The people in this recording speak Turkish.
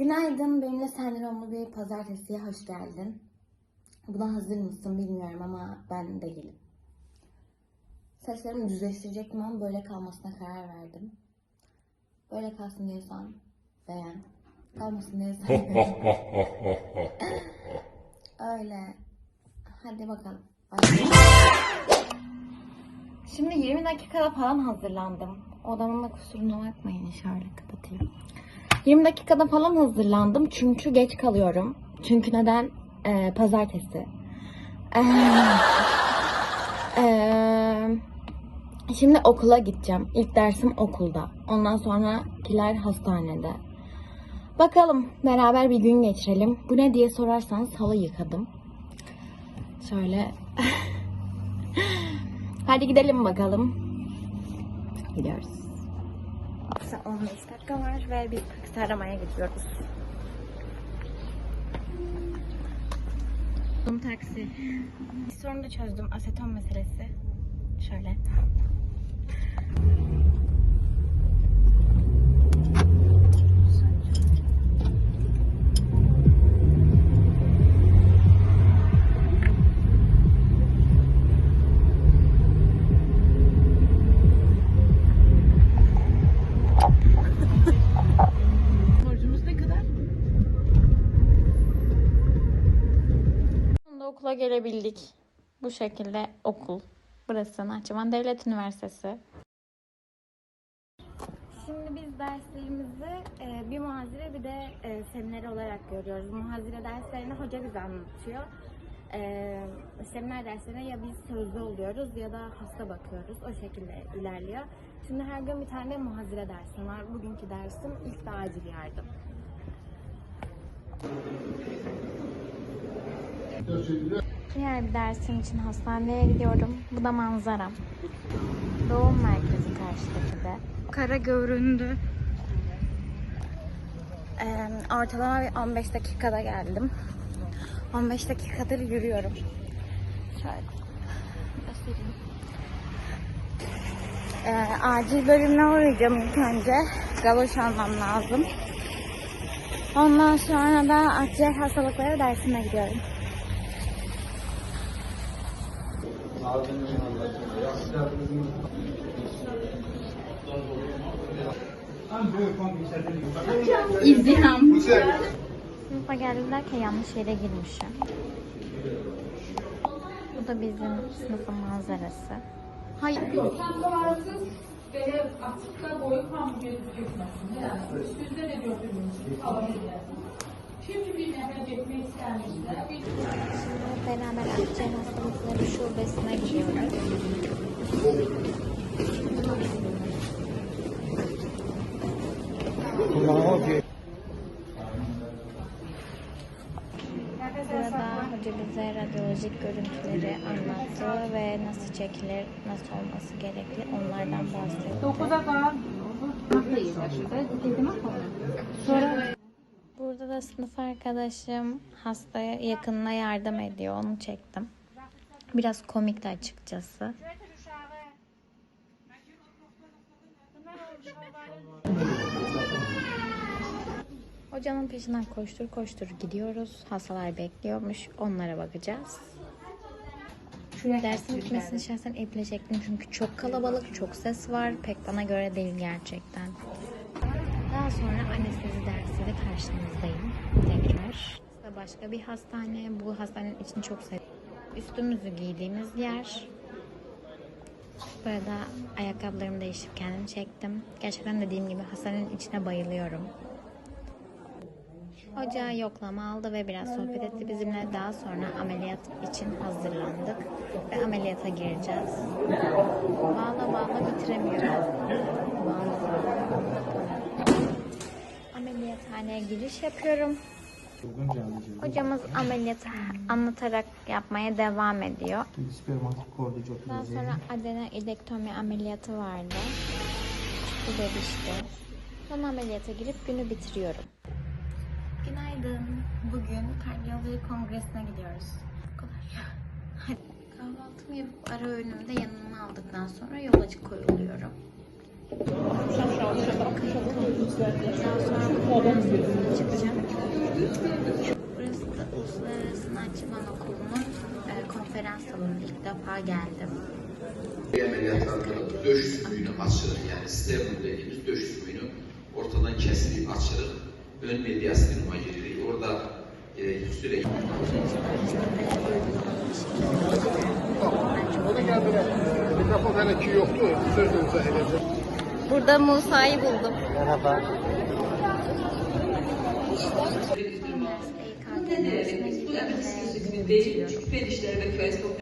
Günaydın, benimle sendromlu bir pazartesiye hoş geldin. Buna hazır mısın bilmiyorum ama ben değilim. Saçlarımı düzleştirecektim ama böyle kalmasına karar verdim. Böyle kalsın diyorsan beğen. Kalmasın diyorsan. Öyle. Hadi bakalım. Başlayalım. Şimdi 20 dakikada falan hazırlandım. Odamın da kusuruna bakmayın şöyle kapatayım. 20 dakikada falan hazırlandım çünkü geç kalıyorum. Çünkü neden? Ee, pazartesi. Ee, ee, şimdi okula gideceğim. İlk dersim okulda. Ondan sonrakiler hastanede. Bakalım beraber bir gün geçirelim. Bu ne diye sorarsanız halı yıkadım. Şöyle. Hadi gidelim bakalım. Gidiyoruz. 15 dakika var ve biz taksi aramaya gidiyoruz. Son taksi. Bir sorunu da çözdüm. Aseton meselesi. Şöyle. Okula gelebildik. Bu şekilde okul. Burası Nahçıvan Devlet Üniversitesi. Şimdi biz derslerimizi e, bir muhazire bir de e, seminer olarak görüyoruz. Muhazire derslerini hoca bize anlatıyor. E, seminer derslerine ya biz sözlü oluyoruz ya da hasta bakıyoruz. O şekilde ilerliyor. Şimdi her gün bir tane muhazire dersim var. Bugünkü dersim ilk ve acil yardım. Diğer bir dersim için hastaneye gidiyorum. Bu da manzaram. Doğum merkezi karşıdaki de. Kara göründü. Ee, ortalama bir 15 dakikada geldim. 15 dakikadır yürüyorum. Şöyle göstereyim. Ee, acil bölümüne uğrayacağım ilk önce. Galoş almam lazım. Ondan sonra da akciğer hastalıkları dersine gidiyorum. İzdiham. Sınıfa geldim derken yanlış yere girmişim. Bu da bizim sınıfın manzarası. Hayır. Üstünde de gördüğünüz alabilir. Şimdi bir nefes etmek istermişler. Beraber akciğer hastalıkları şubesine gidiyoruz. Burada hoca bize radyolojik görüntüleri anlattı ve nasıl çekilir, nasıl olması gerekli onlardan bahsetti. 9'a kadar hafta yaşında dedim Sonra Burada sınıf arkadaşım hastaya yakınına yardım ediyor. Onu çektim. Biraz komikti açıkçası. Hocamın peşinden koştur koştur gidiyoruz. Hastalar bekliyormuş. Onlara bakacağız. Dersin bitmesini şahsen iple çektim çünkü çok kalabalık, çok ses var. Pek bana göre değil gerçekten. Daha sonra anestezi dersiyle karşınızdayım tekrar. Başka bir hastane. Bu hastanenin içini çok sevdim. Üstümüzü giydiğimiz yer. Burada ayakkabılarımı değişip kendimi çektim. Gerçekten dediğim gibi hastanenin içine bayılıyorum. Hoca yoklama aldı ve biraz sohbet etti bizimle. Daha sonra ameliyat için hazırlandık ve ameliyata gireceğiz. Bağla bağla bitiremiyorum. Bağla bağla. Ameliyathaneye giriş yapıyorum. Hocamız ameliyatı anlatarak yapmaya devam ediyor. Daha sonra adenodektomi ameliyatı vardı. Bu bebişti. Son ameliyata girip günü bitiriyorum. Günaydın. Bugün kardiyoloji kongresine gidiyoruz. Bu kadar. Hadi. Kahvaltımı yapıp ara öğünümde yanıma aldıktan sonra yola koyuluyorum. Burası da Uluslararası Nahçıvan Okulu'nun konferans salonu. İlk defa geldim. ameliyatlarında döş sümüğünü açırıq, yəni sternum dediğimiz döş sümüğünü ortadan kesip açırıq. Ön mediastinuma giririk. Orada e, sürekli Ona geldiler. Mikrofon hele ki yoktu. Söz hele. Burada Musa'yı buldum. Merhaba. Üniversite İKG dersine girdim ve değil, Türk Fen İşleri ve Köy